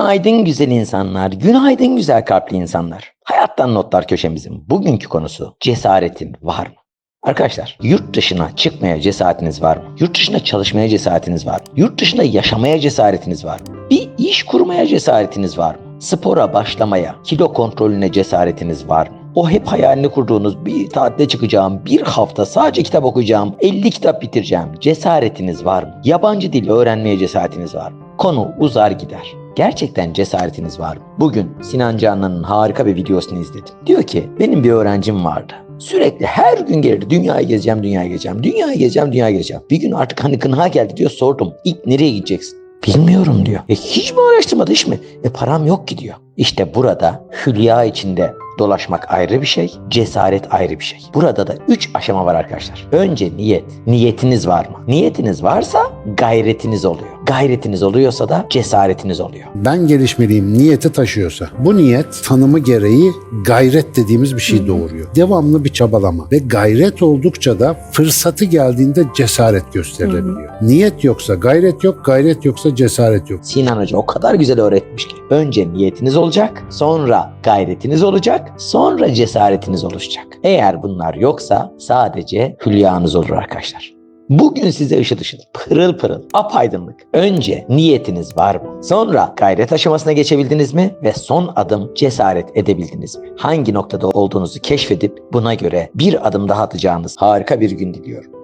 Günaydın güzel insanlar, günaydın güzel kalpli insanlar. Hayattan Notlar köşemizin bugünkü konusu cesaretin var mı? Arkadaşlar yurt dışına çıkmaya cesaretiniz var mı? Yurt dışında çalışmaya cesaretiniz var mı? Yurt dışında yaşamaya cesaretiniz var mı? Bir iş kurmaya cesaretiniz var mı? Spora başlamaya, kilo kontrolüne cesaretiniz var mı? O hep hayalini kurduğunuz bir tatile çıkacağım, bir hafta sadece kitap okuyacağım, 50 kitap bitireceğim cesaretiniz var mı? Yabancı dil öğrenmeye cesaretiniz var mı? Konu uzar gider. Gerçekten cesaretiniz var? Bugün Sinan Canan'ın harika bir videosunu izledim. Diyor ki benim bir öğrencim vardı. Sürekli her gün gelirdi. Dünyayı gezeceğim, dünyayı gezeceğim. Dünyayı gezeceğim, dünyayı gezeceğim. Bir gün artık hani kınha geldi diyor sordum. İlk nereye gideceksin? Bilmiyorum diyor. E hiç mi araştırmadı hiç mi? E param yok ki diyor. İşte burada hülya içinde dolaşmak ayrı bir şey, cesaret ayrı bir şey. Burada da üç aşama var arkadaşlar. Önce niyet. Niyetiniz var mı? Niyetiniz varsa gayretiniz oluyor. Gayretiniz oluyorsa da cesaretiniz oluyor. ben gelişmeliyim niyeti taşıyorsa bu niyet tanımı gereği gayret dediğimiz bir şey doğuruyor. Devamlı bir çabalama ve gayret oldukça da fırsatı geldiğinde cesaret gösterilebiliyor. Niyet yoksa gayret yok, gayret yoksa cesaret yok. Sinan Hoca o kadar güzel öğretmiş ki. Önce niyetiniz olacak, sonra gayretiniz olacak, sonra cesaretiniz oluşacak. Eğer bunlar yoksa sadece hülyanız olur arkadaşlar. Bugün size ışıl ışıl, pırıl pırıl, apaydınlık. Önce niyetiniz var mı? Sonra gayret aşamasına geçebildiniz mi? Ve son adım cesaret edebildiniz mi? Hangi noktada olduğunuzu keşfedip buna göre bir adım daha atacağınız harika bir gün diliyorum.